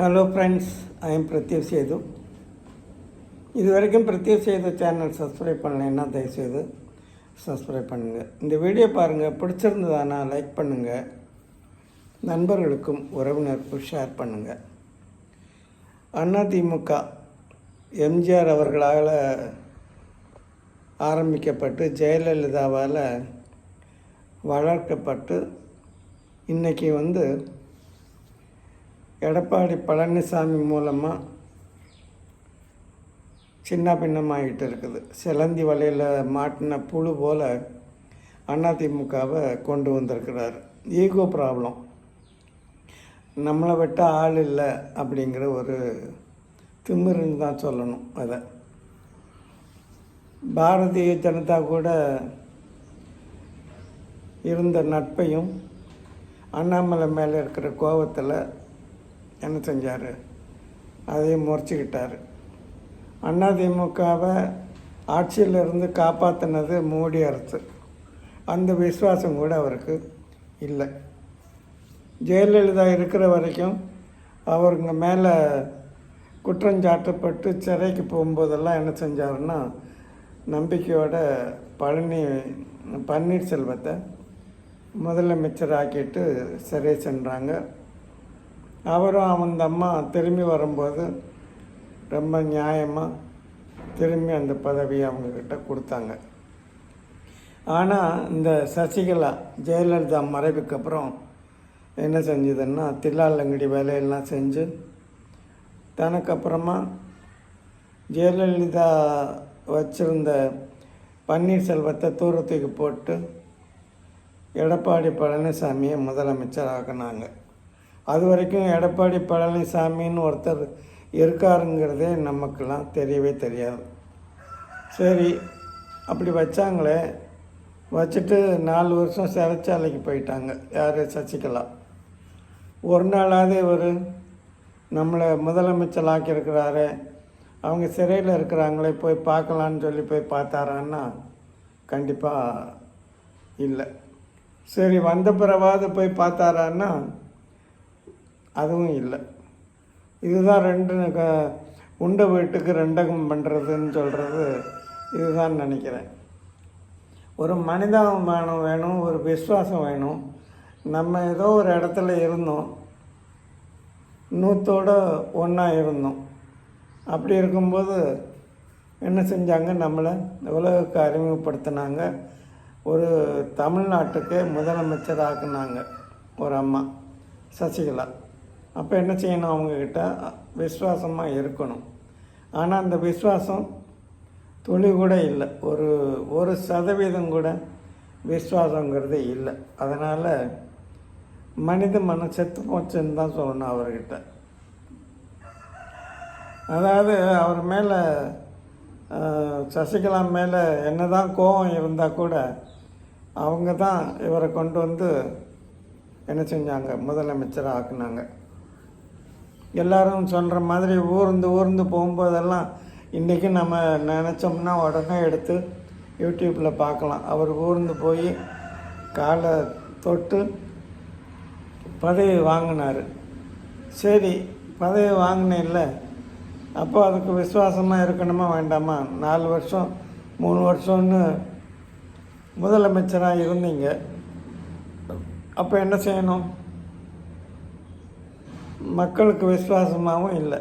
Hello friends I am Pradyup Sethu இது வரைக்கும் பிரத்யூப் Setu channel subscribe பண்ணலைன்னா தயவுசெய்து சப்ஸ்கிரைப் பண்ணுங்கள் இந்த வீடியோ பாருங்கள் பிடிச்சிருந்ததானா லைக் பண்ணுங்கள் நண்பர்களுக்கும் உறவினருக்கும் ஷேர் பண்ணுங்கள் அதிமுக எம்ஜிஆர் அவர்களால் ஆரம்பிக்கப்பட்டு ஜெயலலிதாவால் வளர்க்கப்பட்டு இன்றைக்கி வந்து எடப்பாடி பழனிசாமி மூலமாக சின்ன பின்னமாகிட்டு இருக்குது. சிலந்தி வலையில் மாட்டின புழு போல் அதிமுகவை கொண்டு வந்திருக்கிறார். Ego problem. நம்மளை விட்ட ஆள் இல்லை அப்படிங்கிற ஒரு திமிருன்னு தான் சொல்லணும் அதை. பாரதிய ஜனதா கூட இருந்த நட்பையும் அண்ணாமலை மேலே இருக்கிற கோபத்தில் என்ன செஞ்சார்? அதையும் முறைச்சிக்கிட்டார். அதிமுகவை ஆட்சியிலிருந்து காப்பாற்றினது மோடி அரசு. அந்த விசுவாசம் கூட அவருக்கு இல்லை. ஜெயலலிதா இருக்கிற வரைக்கும் அவருங்க மேலே குற்றஞ்சாட்டப்பட்டு சிறைக்கு போகும்போதெல்லாம் என்ன செஞ்சாருன்னா நம்பிக்கையோட பழனி பன்னீர்செல்வத்தை முதலமைச்சர் ஆக்கிட்டு சிறை சென்றாங்க. அவரும் அவன் அம்மா திரும்பி வரும்போது ரொம்ப நியாயமாக திரும்பி அந்த பதவியை அவங்கக்கிட்ட கொடுத்தாங்க. ஆனால் இந்த சசிகலா ஜெயலலிதா மறைவுக்கு அப்புறம் என்ன செஞ்சதுன்னா தில்லாலங்கடி வேலையெல்லாம் செஞ்சு தனக்கு அப்புறமா ஜெயலலிதா வச்சிருந்த பன்னீர்செல்வத்தை தூரத்துக்கு போட்டு எடப்பாடி பழனிசாமியை முதலமைச்சர் ஆக்குனாங்க அது வரைக்கும் எடப்பாடி பழனிசாமின்னு ஒருத்தர் இருக்காருங்கிறதே நமக்கெல்லாம் தெரியவே தெரியாது. சரி அப்படி வச்சாங்களே வச்சுட்டு நாலு வருஷம் சிறைச்சாலைக்கு போயிட்டாங்க. யார்? சசிகலா. ஒரு நாளாவது இவர் நம்மளை முதலமைச்சர் ஆக்கியிருக்கிறாரு அவங்க சிறையில் இருக்கிறாங்களே போய் பார்க்கலான்னு சொல்லி போய் பார்த்தாரான்னா கண்டிப்பாக இல்லை. சரி வந்த பிறவாது போய் பார்த்தாரான்னா அதுவும் இல்லை. இதுதான் ரெண்டு க உண்ட வீட்டுக்கு ரெண்டகம் பண்ணுறதுன்னு சொல்கிறது இதுதான் நினைக்கிறேன். ஒரு மனிதாபிமானம் வேணும் ஒரு விசுவாசம் வேணும். நம்ம ஏதோ ஒரு இடத்துல இருந்தோம். நூற்றோடு ஒன்றா இருந்தோம். அப்படி இருக்கும்போது என்ன செஞ்சாங்க? நம்மளை உலகுக்கு அறிமுகப்படுத்தினாங்க. ஒரு தமிழ்நாட்டுக்கு முதலமைச்சர் ஆக்குனாங்க ஒரு அம்மா சசிகலா. அப்போ என்ன செய்யணும் அவங்கக்கிட்ட விசுவாசமாக இருக்கணும். ஆனால் அந்த விஸ்வாசம் துளி கூட இல்லை. ஒரு ஒரு சதவீதம் கூட விஸ்வாசங்கிறது இல்லை. அதனால் மனித மனம் செத்து போச்சுன்னு தான் சொல்லணும் அவர்கிட்ட. அதாவது அவர் மேலே சசிகலா மேலே என்ன தான் கோபம் இருந்தால் கூட அவங்க தான் இவரை கொண்டு வந்து என்ன செஞ்சாங்க? முதலமைச்சராக ஆக்குனாங்க. எல்லாரும் சொல்கிற மாதிரி ஊர்ந்து ஊர்ந்து போகும்போதெல்லாம் இன்றைக்கி நம்ம நினச்சோம்னா உடனே எடுத்து யூடியூப்பில் பார்க்கலாம். அவர் ஊர்ந்து போய் காலை தொட்டு பதவி வாங்கினார். சரி பதவி வாங்கினேன்ல அப்போ அதுக்கு விசுவாசமாக இருக்கணுமா வேண்டாமா? நாலு வருஷம் மூணு வருஷம்னு முதலமைச்சராக இருந்தீங்க. அப்போ என்ன செய்யணும்? மக்களுக்கு விசுவாசமாகவும் இல்லை.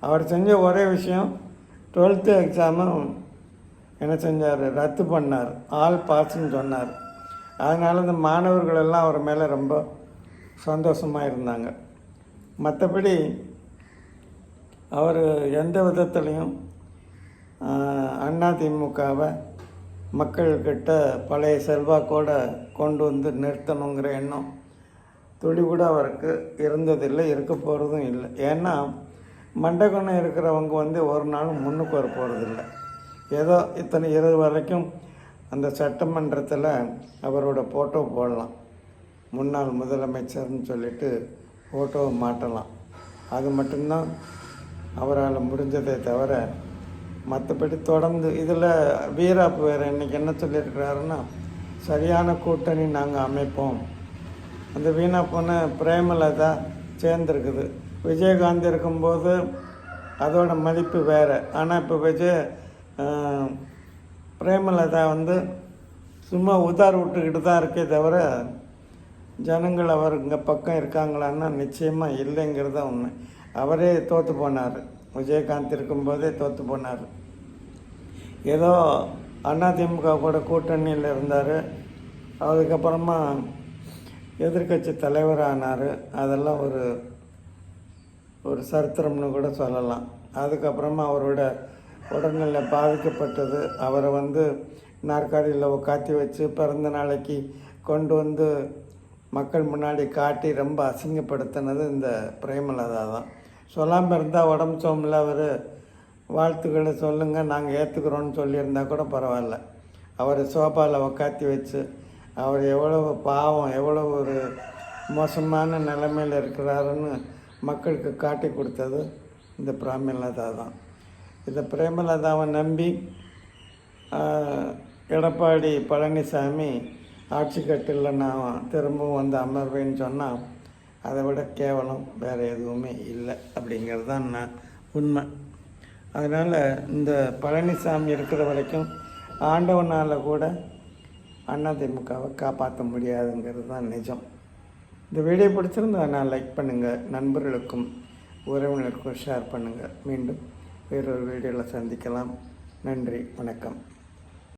அவர் செஞ்ச ஒரே விஷயம் டுவெல்த்து எக்ஸாமும் என்ன செஞ்சார்? ரத்து பண்ணார். ஆல் பாஸ்ன்னு சொன்னார். அதனால் இந்த மாணவர்கள் எல்லாம் அவர் மேலே ரொம்ப சந்தோஷமாக இருந்தாங்க. மற்றபடி அவர் எந்த விதத்துலேயும் அதிமுகவை மக்கள்கிட்ட பழைய செல்வாக்கோடு கொண்டு வந்து நிறுத்தணுங்கிற எண்ணம் துளி கூட அவருக்கு இருந்ததில்லை இருக்க போகிறதும் இல்லை. ஏன்னா மண்டகணம் இருக்கிறவங்க வந்து ஒரு நாள் முன்னுக்கு வர போகிறதில்ல ஏதோ இத்தனை இருபது வரைக்கும் அந்த சட்டமன்றத்தில் அவரோட ஃபோட்டோ போடலாம். முன்னாள் முதலமைச்சர்னு சொல்லிட்டு ஃபோட்டோவை மாட்டலாம். அது மட்டும்தான் அவரால் முடிஞ்சதே தவிர மற்றபடி தொடர்ந்து இதில் வீராப்பு வேறு இன்றைக்கி என்ன சொல்லியிருக்கிறாருன்னா சரியான கூட்டணி நாங்கள் அமைப்போம். அந்த வீணா போன பிரேமலதா சேர்ந்துருக்குது. விஜயகாந்த் இருக்கும்போது அதோட மதிப்பு வேறு. ஆனால் இப்போ விஜய் பிரேமலதா வந்து சும்மா உதார் விட்டுக்கிட்டு தான் இருக்கே தவிர ஜனங்கள் அவர் இங்கே பக்கம் இருக்காங்களான்னா நிச்சயமாக இல்லைங்கிறது தான் உண்மை. அவரே தோற்று போனார். விஜயகாந்த் இருக்கும்போதே தோற்று போனார். ஏதோ அதிமுக கூட கூட்டணியில் இருந்தார். அதுக்கப்புறமா எதிர்க்கட்சி தலைவரானார். அதெல்லாம் ஒரு ஒரு சரித்திரம்னு கூட சொல்லலாம். அதுக்கப்புறமா அவரோட உடல்நிலை பாதிக்கப்பட்டது. அவரை வந்து நாற்காலியில் உட்காத்தி வச்சு பிறந்த நாளைக்கு கொண்டு வந்து மக்கள் முன்னாடி காட்டி ரொம்ப அசிங்கப்படுத்தினது இந்த பிரேமலதா தான். சொல்லாமல் இருந்தால் உடம்பு சோமில் அவர் வாழ்த்துக்களை சொல்லுங்கள் நாங்கள் ஏற்றுக்குறோன்னு சொல்லியிருந்தா கூட பரவாயில்ல. அவரை சோபாவில் உக்காத்தி வச்சு அவர் எவ்வளவு பாவம் எவ்வளோ ஒரு மோசமான நிலைமையில் இருக்கிறாருன்னு மக்களுக்கு காட்டி கொடுத்தது இந்த பிரேமலதா தான் இந்த பிரேமலதாவை நம்பி எடப்பாடி பழனிசாமி ஆட்சி கட்டில் நான் திரும்பவும் வந்து அமர்வேன்னு சொன்னால் அதை விட கேவலம் வேறு எதுவுமே இல்லை அப்படிங்கிறது தான் நான் உண்மை. அதனால் இந்த பழனிசாமி இருக்கிற வரைக்கும் ஆண்டவனால் கூட அதிமுகவை காப்பாற்ற முடியாதுங்கிறது தான் நிஜம். இந்த வீடியோ பிடிச்சிருந்தா நான் லைக் பண்ணுங்கள் நண்பர்களுக்கும் உறவினருக்கும் ஷேர் பண்ணுங்கள் மீண்டும் வேறொரு வீடியோவில் சந்திக்கலாம். நன்றி வணக்கம்.